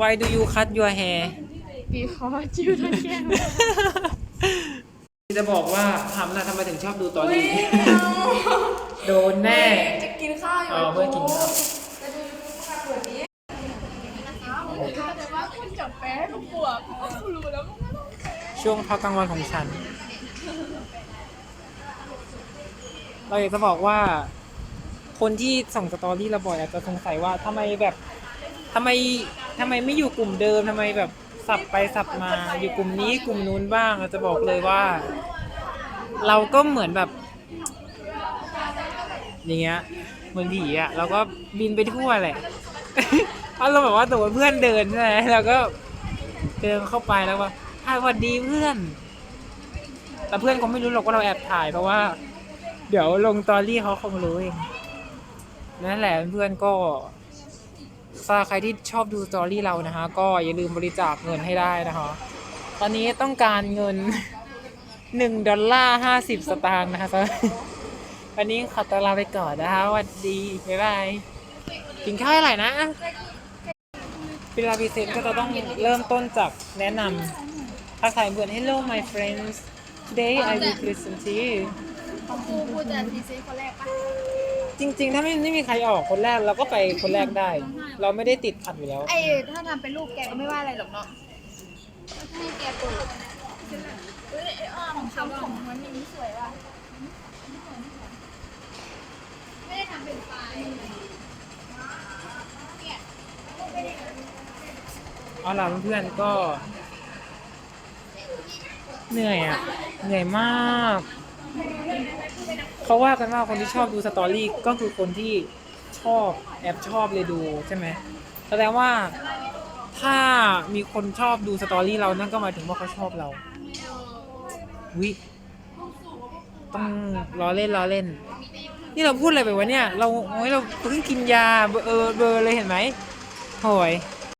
Why do you cut your hair บีคอจิวทันแก้มจะบอกว่าทำนะทำไมถึงชอบดูตอรี่โดนแน่จะกินข้าวอยู่อ๋อเพื่อนกินข้าวจะดูยูทูบมาเปิดนี้แต่ว่าคุณจับแป๊ะก็บวกเขารู้แล้วมันก็ต้องช่วงพักกลางวันของฉัน เราอยากจะบอกว่า คนที่ส่งสตอรี่เราบ่อยอาจจะสงสัยว่าทำไมแบบ ทำไมทำไมไม่อยู่กลุ่มเดิมทำไมแบบสับไปสับมาอยู่กลุ่มนี้กลุ่มนู้นบ้างเราจะบอกเลยว่า เราก็เหมือนแบบ อย่างเงี้ยเหมือนผีอะเราก็บินไปทั่วแหละเพราะเราแบบว่าตัวเพื่อนเดินใช่ไหมเราก็เดินเข้าไปแล้วว่าถ่ายสวัสดีเพื่อน แต่เพื่อนเขาไม่รู้หรอกว่าเราแอบถ่ายเพราะว่า เดี๋ยวลงตอรี่เขาคงรู้เองนั่นแหละเพื่อนก็ ถ้าใครที่ชอบดูสตอรี่เรานะคะ ก็อย่าลืมบริจาคเงินให้ได้นะคะ ตอนนี้ต้องการเงินหนึ่งดอลลาร์ห้าสิบสตางค์นะคะวันนี้ขอตัวลาไปก่อนนะคะสวัสดี บ๊ายบาย กินข้าวให้อร่อยนะเวลาพรีเซนต์ก็จะต้องเริ่มต้นจากแนะนำทักทายเพื่อน Hello my friends today I will present to you ของครูพูดแต่พีซีคนแรกปะ จริง ๆ ถ้าไม่ไม่มีใครออกคนแรกเราก็ไปคนแรกได้ เราไม่ได้ติดขัดอยู่แล้ว ไอ้ถ้าทำเป็นรูปแกก็ไม่ว่าอะไรหรอกเนาะให้แกเปิดเฮ้ยไอ้อ้อของทำของมันนี้สวยว่ะไม่ได้ทำเป็นไฟล์เอาล่ะเพื่อนๆก็ เหนื่อยอะ เหนื่อยมาก เขาว่ากันว่าคนที่ชอบดูสตอรี่ก็คือคนที่ชอบแอบชอบเลยดูใช่ไหมแสดงว่าถ้ามีคนชอบดูสตอรี่เรานั่นก็หมายถึงว่าเขาชอบเราวิต้องล้อเล่นล้อเล่น นี่เราพูดอะไรไปวะเนี่ย เราโอ้ยเราเพิ่งกินยาเบอร์เอเบอร์เลยเห็นไหมโหย